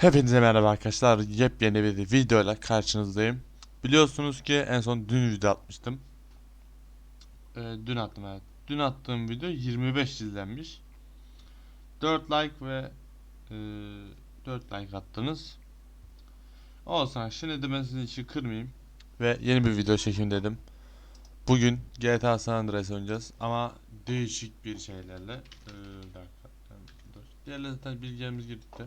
Hepinize merhaba arkadaşlar. Yepyeni bir videoyla karşınızdayım. Biliyorsunuz ki en son dün video atmıştım. Ee, dün attım evet. Dün attığım video 25 izlenmiş. 4 like ve e, 4 like attınız. Olsun şimdi de ben sizin için kırmayayım. Ve yeni bir video çekeyim dedim. Bugün GTA San Andreas oynayacağız ama değişik bir şeylerle. Ee, dakika. Dur. Zaten bilgilerimiz de.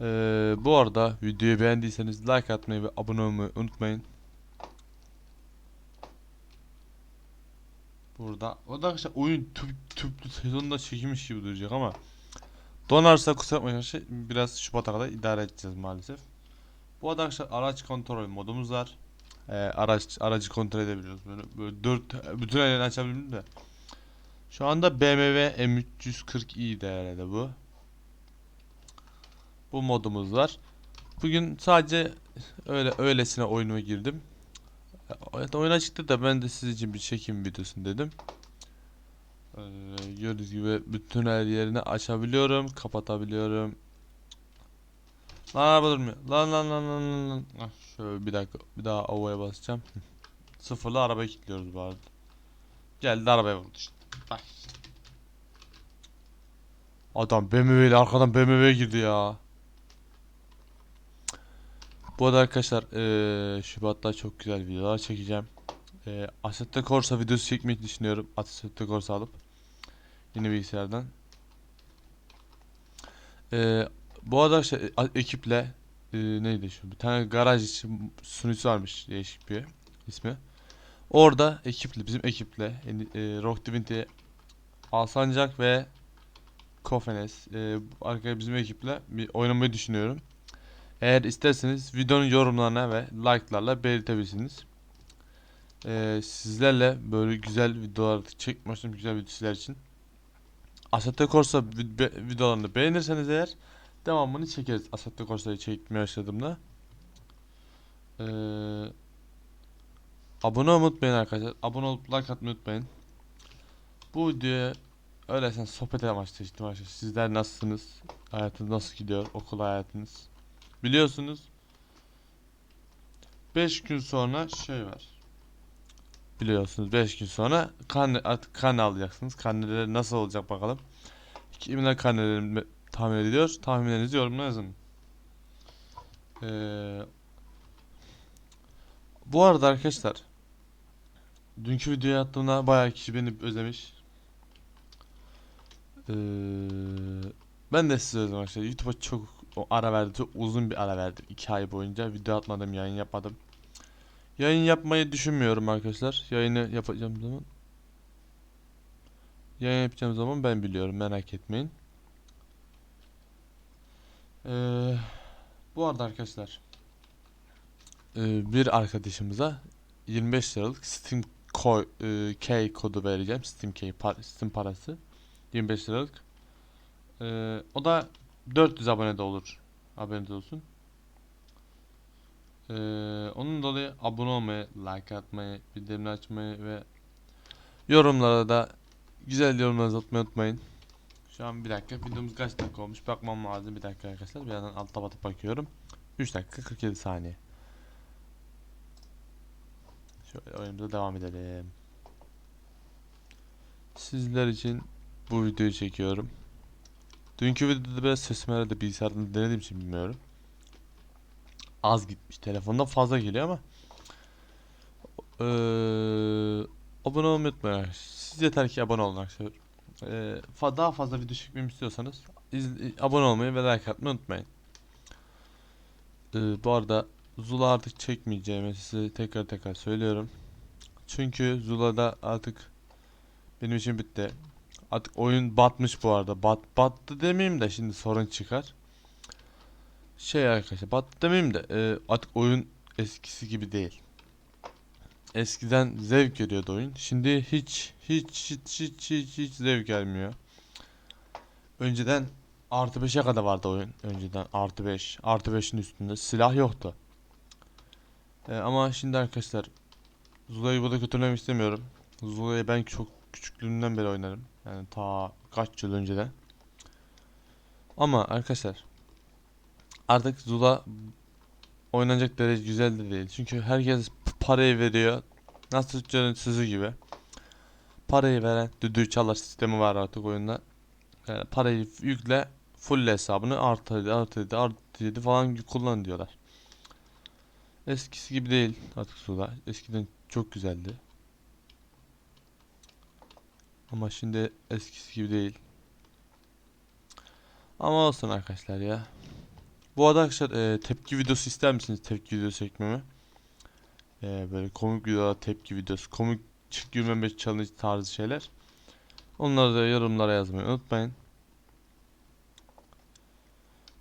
Ee, bu arada videoyu beğendiyseniz like atmayı ve abone olmayı unutmayın. Burada o da arkadaşlar oyun tüp, tüplü sezonda çekilmiş gibi duracak ama donarsa kusura bakmayın arkadaşlar biraz Şubat'a kadar idare edeceğiz maalesef. Bu arada arkadaşlar araç kontrol modumuz var. Ee, araç aracı kontrol edebiliyoruz. Böyle, böyle 4 bütün ellerini açabilirim de. Şu anda BMW M340i değerinde bu. Bu modumuz var. Bugün sadece öyle öylesine oyunuma girdim. Evet oyuna çıktı da ben de siz için bir çekim videosu dedim. Ee, gördüğünüz gibi bütün her yerini açabiliyorum, kapatabiliyorum. Lan araba durmuyor. Lan lan lan lan lan. Ah, şöyle bir dakika bir daha ovaya basacağım. Sıfırla arabayı kilitliyoruz bu arada. Geldi arabaya vurdu işte. Bak. Adam BMW ile arkadan BMW girdi ya. Bu arada arkadaşlar eee Şubat'ta çok güzel videolar çekeceğim. Eee Assetto Corsa videosu çekmeyi düşünüyorum. Assetto Corsa alıp yeni bilgisayardan. Eee bu arada arkadaşlar e, ekiple eee, neydi şu bir tane garaj için sunucusu varmış değişik bir ismi. Orada ekiple bizim ekiple eee Rock Divinity Alsancak ve Kofenes eee arkaya bizim ekiple bir oynamayı düşünüyorum. Eğer isterseniz videonun yorumlarına ve like'larla belirtebilirsiniz. Ee, sizlerle böyle güzel videolar çekmek için güzel videolar için. Assetto Corsa videolarını beğenirseniz eğer devamını çekeriz. Assetto Corsa'yı çekmeye başladığımda. Ee, abone olmayı unutmayın arkadaşlar. Abone olup like atmayı unutmayın. Bu videoya öylesen sohbet amaçlı çektim arkadaşlar. Sizler nasılsınız? Hayatınız nasıl gidiyor? Okul hayatınız? Biliyorsunuz 5 gün sonra şey var. Biliyorsunuz 5 gün sonra artık karne alacaksınız. Karneleri nasıl olacak bakalım. Kimler karnelerini tahmin ediyor? Tahminlerinizi yorumlara yazın. Ee, bu arada arkadaşlar dünkü videoyu attığımda bayağı kişi beni özlemiş. Ee, ben de sizi özledim arkadaşlar. YouTube'a çok o ara verdi. Uzun bir ara verdim. 2 ay boyunca video atmadım, yayın yapmadım. Yayın yapmayı düşünmüyorum arkadaşlar. Yayını yapacağım zaman Yayın yapacağım zaman ben biliyorum merak etmeyin. Ee, bu arada arkadaşlar ee, bir arkadaşımıza 25 liralık Steam Coin, e, K kodu vereceğim. Steam K par- Steam parası. 25 liralık. Ee, o da 400 abone de olur. Haberiniz olsun. Ee, onun dolayı abone olmayı, like atmayı, bildirimleri açmayı ve yorumlara da güzel yorumlarınızı atmayı unutmayın. Şu an bir dakika videomuz kaç dakika olmuş bakmam lazım bir dakika arkadaşlar. Bir yandan altta batıp bakıyorum. 3 dakika 47 saniye. Şöyle oyunumuza devam edelim. Sizler için bu videoyu çekiyorum. Dünkü videoda biraz sesim herhalde bilgisayardan denediğim için bilmiyorum. Az gitmiş. Telefonda fazla geliyor ama. Eee abone olmayı unutmayın. Siz yeter ki abone olun arkadaşlar. Eee, fa- daha fazla video çekmemi istiyorsanız abone olmayı ve like atmayı unutmayın. Eee, bu arada Zula artık çekmeyeceğimi size tekrar tekrar söylüyorum. Çünkü Zula'da artık benim için bitti. Artık oyun batmış bu arada. Bat battı demeyeyim de şimdi sorun çıkar. Şey arkadaşlar battı demeyeyim de e, artık oyun eskisi gibi değil. Eskiden zevk veriyordu oyun. Şimdi hiç hiç hiç hiç hiç, hiç zevk gelmiyor. Önceden artı 5'e kadar vardı oyun. Önceden artı 5. Artı 5'in üstünde silah yoktu. E, ama şimdi arkadaşlar Zula'yı burada kötülemek istemiyorum. Zula'yı ben çok küçüklüğümden beri oynarım. Yani ta kaç yıl önceden. Ama arkadaşlar artık Zula oynanacak derece güzel de değil. Çünkü herkes parayı veriyor. Nasıl sözü gibi. Parayı veren düdüğü çalar sistemi var artık oyunda. Yani parayı yükle full hesabını artı 7 artı 7 artı 7 falan kullan diyorlar. Eskisi gibi değil artık Zula. Eskiden çok güzeldi. Ama şimdi eskisi gibi değil. Ama olsun arkadaşlar ya. Bu arada arkadaşlar e, tepki videosu ister misiniz? Tepki videosu çekmemi. E, böyle komik videolar, tepki videosu, komik çık gülmeme challenge tarzı şeyler. Onları da yorumlara yazmayı unutmayın.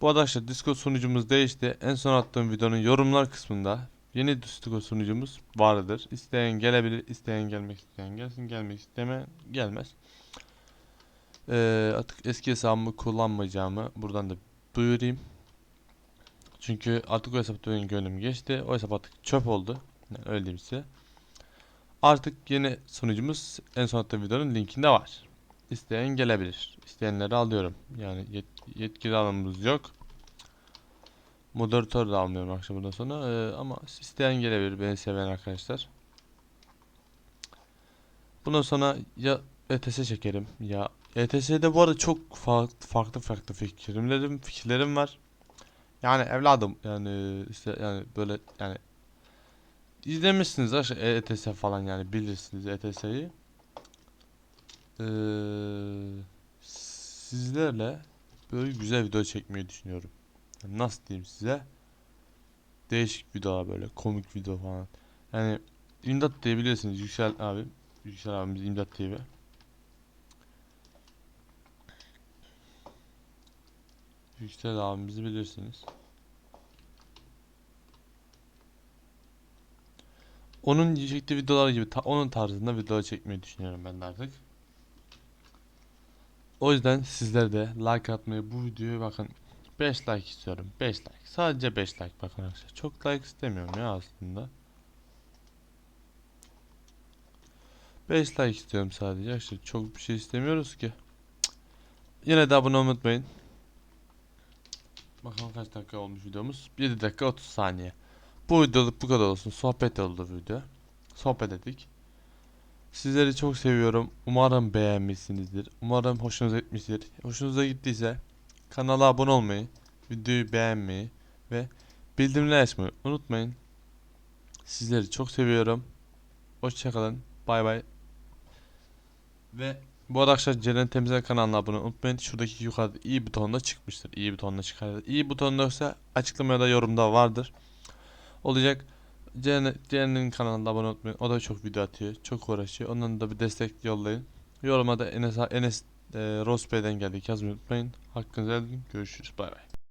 Bu arkadaşlar Discord sunucumuz değişti. En son attığım videonun yorumlar kısmında yeni Discord sunucumuz vardır. İsteyen gelebilir, isteyen gelmek isteyen gelsin, gelmek isteme gelmez. Ee, artık eski hesabımı kullanmayacağımı buradan da duyurayım. Çünkü artık o benim gönlüm geçti. O hesap artık çöp oldu. Yani öyle diyeyim. Artık yeni sunucumuz en son attığım videonun linkinde var. İsteyen gelebilir. İsteyenleri alıyorum. Yani yet- yetkili alımımız yok. Moderatör de almıyorum akşam bundan sonra. Ee, ama isteyen gelebilir. Beni seven arkadaşlar. Bundan sonra ya ETS çekerim ya ETS'de bu arada çok fa- farklı farklı fikirlerim fikirlerim var. Yani evladım yani işte yani böyle yani izlemişsiniz aşağı ETS falan yani bilirsiniz ETS'yi. Ee, sizlerle böyle güzel video çekmeyi düşünüyorum. Yani nasıl diyeyim size? Değişik videolar böyle komik video falan. Yani İmdat diye biliyorsunuz Yüksel abi. Yüksel abimiz İmdat TV. Yüksel abimizi bilirsiniz. Onun çektiği videolar gibi ta- onun tarzında video çekmeyi düşünüyorum ben artık. O yüzden sizler de like atmayı bu videoya bakın 5 like istiyorum. 5 like. Sadece 5 like bakın arkadaşlar. Çok like istemiyorum ya aslında. 5 like istiyorum sadece arkadaşlar. Çok bir şey istemiyoruz ki. Yine de abone unutmayın. Bakalım kaç dakika olmuş videomuz? 7 dakika 30 saniye. Bu videoluk bu kadar olsun. Sohbet oldu video. Sohbet ettik. Sizleri çok seviyorum. Umarım beğenmişsinizdir. Umarım hoşunuza gitmiştir. Hoşunuza gittiyse kanala abone olmayı, videoyu beğenmeyi ve bildirimleri açmayı unutmayın. Sizleri çok seviyorum. Hoşçakalın. Bay bay. Ve bu arkadaşlar Ceren Temizler kanalına abone unutmayın. Şuradaki yukarıda i butonunda çıkmıştır. i butonuna çıkar. i butonunda yoksa açıklamaya da yorumda vardır. Olacak. Ceren- Ceren'in kanalına abone unutmayın. O da çok video atıyor. Çok uğraşıyor. Ondan da bir destek yollayın. Yoruma da Enes, Enes Rosbey'den geldik yazmayı unutmayın. Hakkınızı helal edin. Görüşürüz. Bay bay.